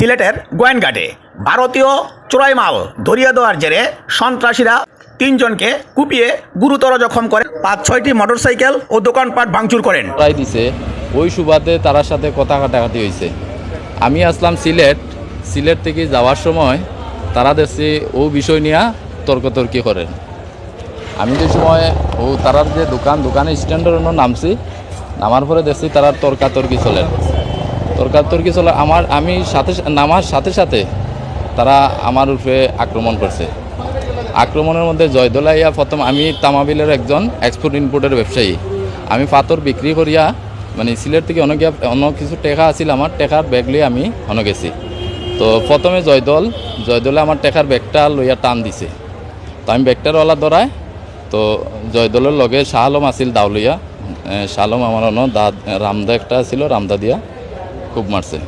সিলেটের গোয়েনঘাটে। ভারতীয় চোরাই মাল ধরিয়ে দেওয়ার জেরে সন্ত্রাসীরা তিনজনকে কুপিয়ে গুরুতর জখম করে। পাঁচ, ছয়টি মোটরসাইকেল ও দোকানপাট ভাঙচুর করেন। দিছে। ওই সুবাদে তার সাথে কথা কাটাকাটি হয়েছে আমি আসলাম সিলেট। সিলেট থেকে যাওয়ার সময় তারা দেখছি ও বিষয় নিয়ে তর্কতর্কি করেন। আমি যে সময় ও তারার যে দোকান দোকানে স্ট্যান্ডের নামছি, নামার পরে দেখছি তারা তর্কাতর্কি চলেন তর্কাতর্কি চলে আমার আমি সাথে নামার সাথে সাথে তারা আমার উপরে আক্রমণ করছে। আক্রমণের মধ্যে জয়দোলাইয়া প্রথম আমি তামাবিলের একজন এক্সপোর্ট ইনপোর্টের ব্যবসায়ী। আমি পাথর বিক্রি করিয়া মানে সিলেট থেকে অনেক অনেক কিছু টেকা আছিল আমার, টেকার ব্যাগ লিয়ে আমি অনেক গেছি। তো প্রথমে জয়দল জয়দলে আমার টেকার ব্যাগটা লইয়া টান দিছে। তো আমি ব্যাগটার ওলা ধরায়, তো জয়দলের লগে শাহ আলম আছিল দাউলিয়া। আলম আমার অন্য দা রামদা একটা ছিল রামদা দিয়া। খুব মারছে।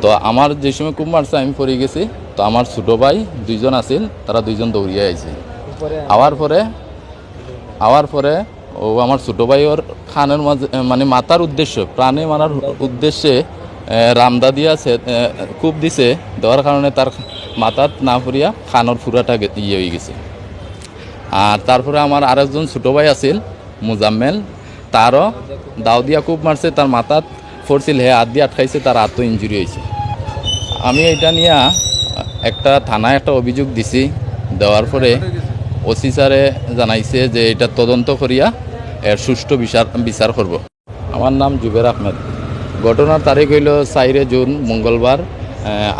তো আমার যে সময় খুব মারছে আমি পড়ে গেছি। তো আমার ছোটো ভাই দুইজন আছিল তারা দুইজন দৌড়িয়ে আইছে। আওয়ার পরে আওয়ার পরে ও আমার ছোটো ভাই ওর খানের মাঝে মানে মাতার উদ্দেশ্য প্রাণে মারার উদ্দেশ্যে রামদা দিয়া সে- এ, কূপ দিছে। দেওয়ার কারণে তার মাথাত না ফুরিয়া খানর ফুরাটা ইয়ে হয়ে গেছে। আর তারপরে আমার আরেকজন ছোটো ভাই আছিল মুজাম্মেল। তারও দাও দিয়া কূপ মারছে তার মাথাত ফরছিল হে হাত দিয়ে আটকাইছে, তার হাতও ইঞ্জুরি হয়েছে আমি এটা নিয়ে একটা থানায় একটা অভিযোগ দিছি, দেওয়ার পরে ওসি স্যারে জানাইছে যে এটা তদন্ত করিয়া এর সুষ্ঠু বিচার বিচার করব। আমার নাম জুবের আহমেদ। ঘটনার তারিখ হইল চাইরে জুন, মঙ্গলবার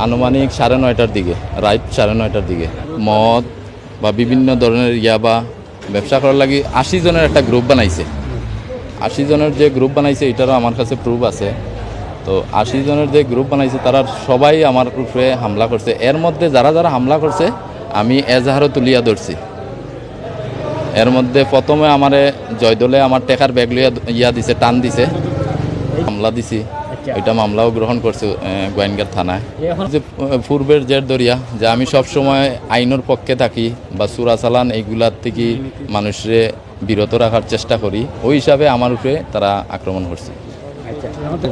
আনুমানিক সাড়ে নয়টার দিকে, রাত সাড়ে নয়টার দিকে। মদ বা বিভিন্ন ধরনের ইয়াবা ব্যবসা করার লাগি আশি জনের একটা গ্রুপ বানাইছে। আশি জনের যে গ্রুপ বানাইছে এটারও আমার কাছে প্রুফ আছে। তো আশি জনের যে গ্রুপ বানাইছে তারা সবাই আমার উপরে হামলা করছে। এর মধ্যে যারা যারা হামলা করছে আমি এজাহারও তুলিয়া ধরছি। এর মধ্যে প্রথমে আমারে জয়দলে আমার টেকার ব্যাগ লইয়া ইয়া দিছে টান দিছে। মামলা দিছি। ওইটা মামলাও গ্রহণ করছে গোয়েনগার থানায়। যে পূর্বের জের দরিয়া যে আমি সব সময় আইনের পক্ষে থাকি বা সুরা চালান এইগুলার থেকে মানুষরে বিরত রাখার চেষ্টা করি। ওই হিসাবে আমার উপরে তারা আক্রমণ করছে।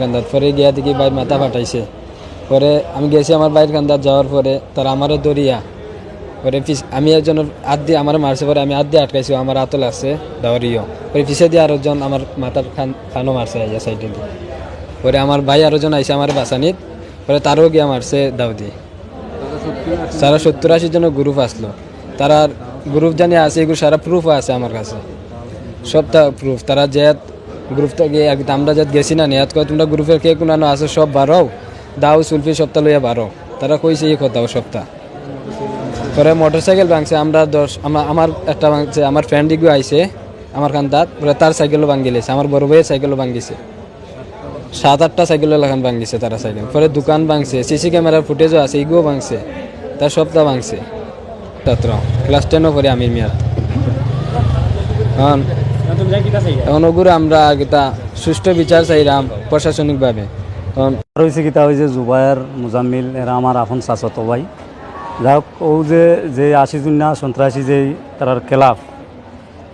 কান্দার পরে গিয়া দেখি বাইর মাথা ফাটাইছে। পরে আমি গেছি আমার বাইর কান্দার যাওয়ার পরে তারা আমারে দরিয়া পরে পিছ আমি একজনের হাত দিয়ে আমার মারছে, পরে আমি হাত দিয়ে আটকাইছি আমার হাতও লাগছে দাওয়ারিও। পরে পিছিয়ে দিয়ে আরেকজন আমার মাথার খান খানও মারছে আইয়া সাইডে দিয়ে পরে আমার ভাই আরেকজন আইসে আমার বাসানিত পরে তারও গিয়া মারছে দাউদি সারা সত্তর আশি জনের গ্রুপ আসলো। তারা গ্রুপ জানি আছে, এগুলো সারা প্রুফও আছে আমার কাছে। সবটা প্রুফ তারা যে গ্রুপ থেকে এক- আমরা যাত গেছি না নিয়াত কয় তোমরা গ্রুপের কে কোনো আছে, সব বারো। দাও, সুলফি সপ্তাহ লইয়া বারো। তারা কইছে এই কথা সপ্তাহ পরে মোটর সাইকেল ভাঙছে, আমরা দশ আমার আমার একটা ভাঙছে, আমার ফ্রেন্ড ইগু আইছে, আমার কান্দাত পরে তার সাইকেলও ভাঙি লেছে, আমার বড় ভাইয়ের সাইকেলও ভাঙিছে সাত, আটটা সাইকেল লাগান ভাঙিছে তারা সাইকেল পরে দোকান ভাঙছে সিসি ক্যামেরার ফুটেজও আছে ইগুও ভাঙছে। তার সপ্তাহ ভাঙছে। ছাত্র ক্লাস টেনও পরে আমি মিয়াত এখন এখন ওগুলো আমরা গীতা সুষ্ঠু বিচার চাইলাম প্রশাসনিকভাবে। আর হয়েছে কিতা হয়েছে জুবায়ের মুজাম্মিল এরা আমার আপন চাচত ভাই। যাই হোক ও যে যে আশি জুন্না সন্ত্রাসী যে তার খেলাফ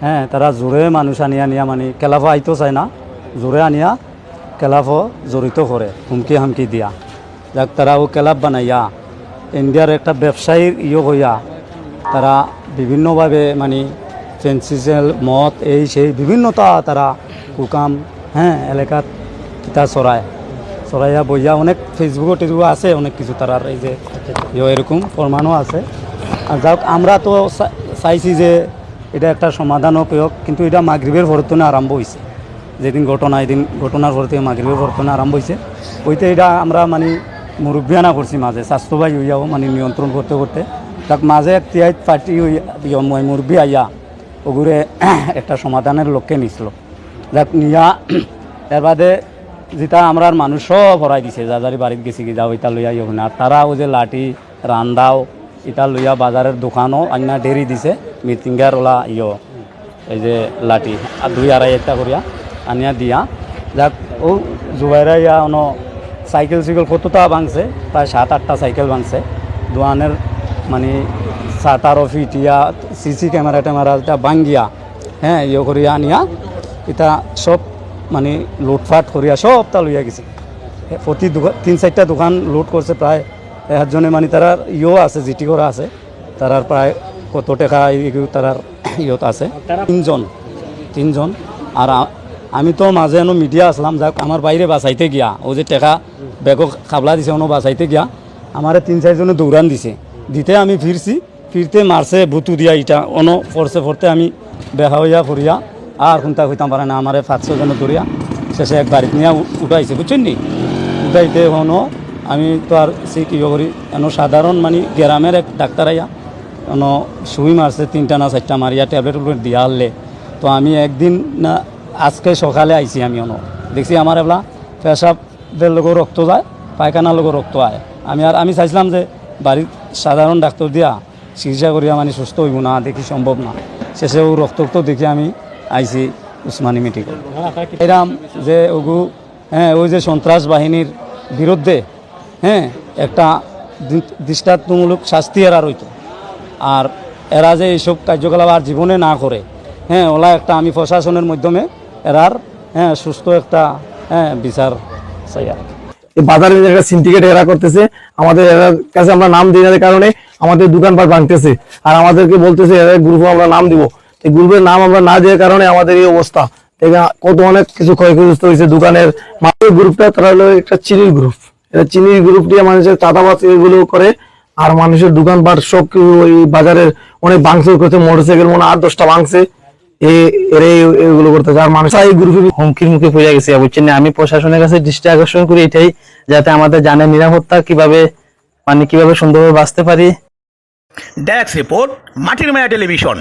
হ্যাঁ তারা জোরে মানুষ আনিয়া নিয়া মানে খেলাফ আইতো চায় না জোরে আনিয়া খেলাফও জড়িত করে হুমকি হামকি দিয়া। যাক তারা ও খেলাফ বানাইয়া ইন্ডিয়ার একটা ব্যবসায়ীর ইয়ে হইয়া তারা বিভিন্নভাবে মানে ফেন্সিসেল মদ, এই সেই বিভিন্নতা তারা কুকাম হ্যাঁ এলাকাত কিতা চড়ায়। চড়াইয়া বইয়া অনেক ফেসবুকও টেসবুকও আছে, অনেক কিছু তারার এই যে এরকম প্রমাণও আছে। আর যাক, আমরা তো চাইছি যে এটা একটা সমাধানও পেয়ক কিন্তু এটা মাগরীবের ভরতনে আরম্ভ হয়েছে যেদিন ঘটনা, এদিন ঘটনার পর মাগরীবের ভরতনে আরম্ভ হয়েছে ওইতে এটা আমরা মানে মুরব্বিয়ানা করছি মাঝে, স্বাস্থ্যবাহী হইয়াও মানে নিয়ন্ত্রণ করতে করতে। তাক মাঝে এক তিয়াই পার্টি হইয়া মুরব্বী আইয়া ওগুরে একটা সমাধানের লক্ষ্যে নিছিল। যাক, নিয়া এর বাদে যেটা আমরা মানুষ সব হরাই দিছে। যাজারি বাড়িত গেছি কি, যাও ইটা লইয়া ইয়ে না। তারাও যে লাঠি রান্দাও ইটা লইয়া বাজারের দোকানও আন্না ডেরি দিছে মিটিংগার ওলা ইয় এই যে লাঠি। আর দুই আড়াই একটা করিয়া আনিয়া দিয়া। যাক, ও জুবাইরা ইয়া অন সাইকেল সাইকেল কতটা ভাঙছে? প্রায় সাত, আটটা সাইকেল ভাঙছে। দোয়ানের মানে সাত আরও ফিট ইয়া সিসি ক্যামেরা ট্যামেরা এটা ভাঙ্গিয়া হ্যাঁ ইয়ে করিয়া আনিয়া এটা সব মানে লুটফাট করিয়া সব তা লইয়া গেছে। প্রতি দোকান তিন চারটা দোকান লুট করছে প্রায় একজনে মানে তারা ইয়েও আছে, জিটি করা আছে, তারার প্রায় কত টাকা তারার ইয়ত আছে। তিনজন তিনজন। আর আমি তো মাঝে এনো মিডিয়া আসলাম, যাক, আমার বাইরে বাঁচাইতে গিয়া, ও যে টাকা বেগক খাবলা দিছে ono বাঁচাইতে গিয়া, আমারে তিন চারজনে দৌড়ান দিছে। দিতে আমি ফিরছি ফিরতে মারছে, ভুতু দিয়া ইটা। অনো ফরছে ফরতে আমি বেহা হইয়া ফরিয়া, আর কোনটা হইতাম পারে না, আমারে পাঁচশো জন ধরিয়া শেষে এক বাড়িতে নিয়ে উঠাইছে, বুঝছেন নি? উঠাইতে হনো আমি তো আর সে কী করি এনো সাধারণ মানে গ্রামের এক ডাক্তার আইয়া এনো সুই মারছে, তিনটা না চারটা মারিয়া ট্যাবলেট টুবলেট দিয়া আনলে। তো আমি একদিন না, আজকে সকালে আইছি আমি অনো। দেখছি আমার এবলা পেশাবের লোকের রক্ত যায়, পায়খানার লোকের রক্ত আয়। আমি আর আমি চাইছিলাম যে বাড়ির সাধারণ ডাক্তার দিয়া চিকিৎসা করিয়া মানে সুস্থ হইব না, দেখি সম্ভব না। শেষে ও রক্ত রক্ত দেখে আমি আইছি উসমানী মেডিকেল এরাম যে ওগু হ্যাঁ ওই যে সন্ত্রাস বাহিনীর বিরুদ্ধে হ্যাঁ একটা দৃষ্টান্তমূলক শাস্তি এরা রইত আর এরা যে এইসব কার্যকলাপ আর জীবনে না করে হ্যাঁ ওলা একটা আমি প্রশাসনের মাধ্যমে এরার হ্যাঁ সুস্থ একটা হ্যাঁ বিচার চাই আর। বাজারে একটা সিন্ডিকেট এরা করতেছে, আমাদের এরার কাছে আমরা নাম দিই কারণে আমাদের দোকানপাট ভাঙতেছে। আর আমাদেরকে বলতেছে গ্রুপে আমরা নাম দিব। এই গ্রুপের নাম আমরা না দেওয়ার কারণে আমাদের এই অবস্থা। কত অনেক কিছু ক্ষয়গ্রস্ত হয়েছে দোকানের মাত্র গ্রুপটা, তারা হলো একটা চিনির গ্রুপ। এটা চিনির গ্রুপ দিয়ে মানুষের চাঁদাবাদ এগুলো করে, আর মানুষের দোকানপাট সব ওই বাজারের অনেক ভাঙচুর করছে, মোটরসাইকেল মনে আট, দশটা ভাঙছে। এগুলো আর এই হুমকির মুখে গেছে? আমি প্রশাসনের কাছে দৃষ্টি আকর্ষণ করি এটাই, যাতে আমাদের জানের নিরাপত্তা কীভাবে মানে কীভাবে সুন্দরভাবে বাঁচতে পারি। ডেস্ক রিপোর্ট মাটির মায়া টেলিভিশন